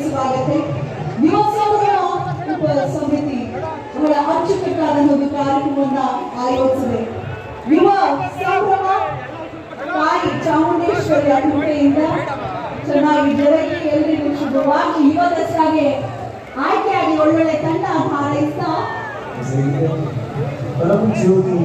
ತಿಳಿಸಲಾಗುತ್ತೆ ಯುವ ಸಂಘಗಳ ಸಮಿತಿ ಅವರ ಅಚ್ಚುಕಟ್ಟಾದ ಒಂದು ಕಾರ್ಯಕ್ರಮವನ್ನ ಆಯೋಜಿಸಿದೆ. ಯುವ ಸಂಭ್ರಮ, ತಾಯಿ ಚಾಮುಂಡೇಶ್ವರಿ ಅಭಿವೃದ್ಧಿಯಿಂದ ಚೆನ್ನಾಗಿ ಜೊತೆಗೆ ಎಲ್ಲರಿಗೂ ಶುಭವಾಗಿ ಯುವ ದಸರಾಗೆ ಆಯ್ಕೆಯಾಗಿ ಒಳ್ಳೊಳ್ಳೆ ತಂಡ ಹಾರೈಸ್ತಾ ಜ್ಯೋತಿ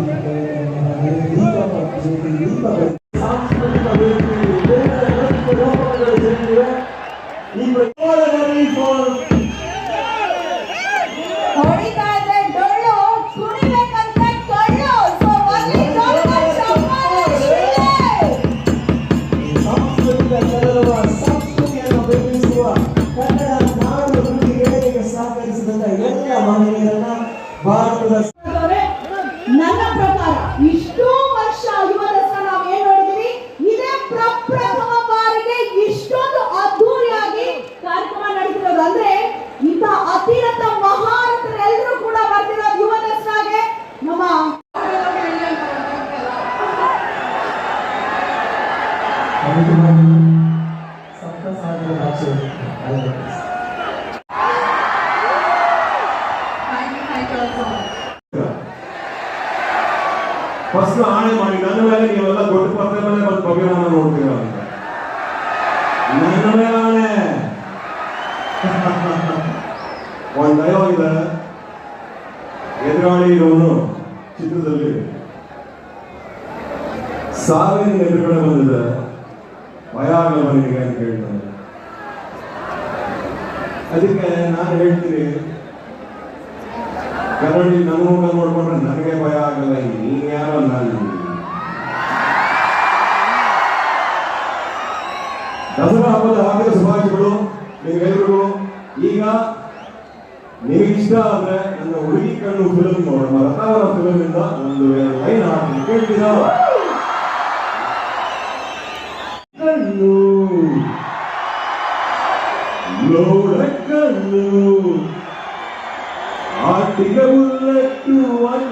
ಫಸ್ಟ್ ಆಣೆ ಮಾಡಿ, ನನ್ನ ಮೇಲೆ ನೀವೆಲ್ಲ ದೊಡ್ಡ ಪತ್ರ ಮೇಲೆ ಬಂದು ಬಗೆಹರಣ ನೋಡ್ತೀರ ನನ್ನ ಮೇಲೆ ಒಂದು ಇದೆ ಎದುರಾಳಿ ಇರೋನು ಚಿತ್ರದಲ್ಲಿ. ಸಾವಿನ ಎದುರುಗಡೆ ಬಂದಿದೆ. ಭಯ ಆಗಲ್ಲ ನಿನಗೆ ಅಂತ ಹೇಳ್ತಾನೆ ಅದಕ್ಕೆ ನಾನು ಹೇಳ್ತೀನಿ ಕನ್ನಡಿ ನನ್ನ ಮುಖ ನೋಡ್ಕೊಂಡ್ರೆ ನನಗೆ ಭಯ ಆಗಲ್ಲ ನೀನ್ ಯಾರೋ ನಾನು ದಸರಾ ಹಬ್ಬದ ಹಾರ್ದಿಕ ಶುಭಾಶಯಗಳು ನಿಮ್ಗೆಲ್ರಿಗೂ ಈಗ ನಿಮಗೆ ಇಷ್ಟ ಆದ್ರೆ ನನ್ನ ಹುಡುಗಿ ಕಣ್ಣು ಫಿಲ್ಮ್ ನೋಡೋಣ ರಥಾವರ ಫಿಲ್ಮ್ ಇಂದ ಒಂದು ಲೈನ್ ಹಾಡ್ತೀನಿ ಕೇಳ್ತೀರಾ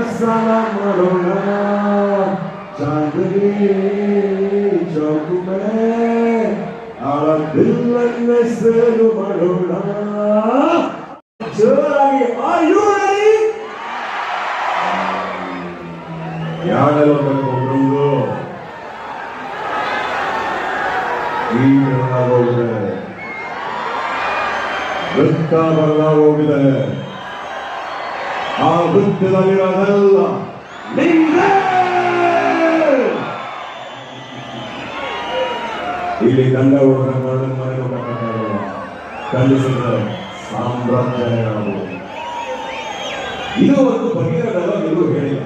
그 사랑으로 나 자들이 조금에 알아들는 내 슬픔으로 나. 저랑이 아유라니 야내로 내고 울고 이명하고 그래 늦다 발라고 그래 ಆ ವೃತ್ತದಲ್ಲಿರೋದೆಲ್ಲ ಇಲ್ಲಿ ಗಂಡ ಹೋದ ಮರಳು ಸಾಮ್ರಾಜ್ಯ ಇದು ಒಂದು ಬಗೆಯಲ್ಲ ಹೇಳಿಲ್ಲ.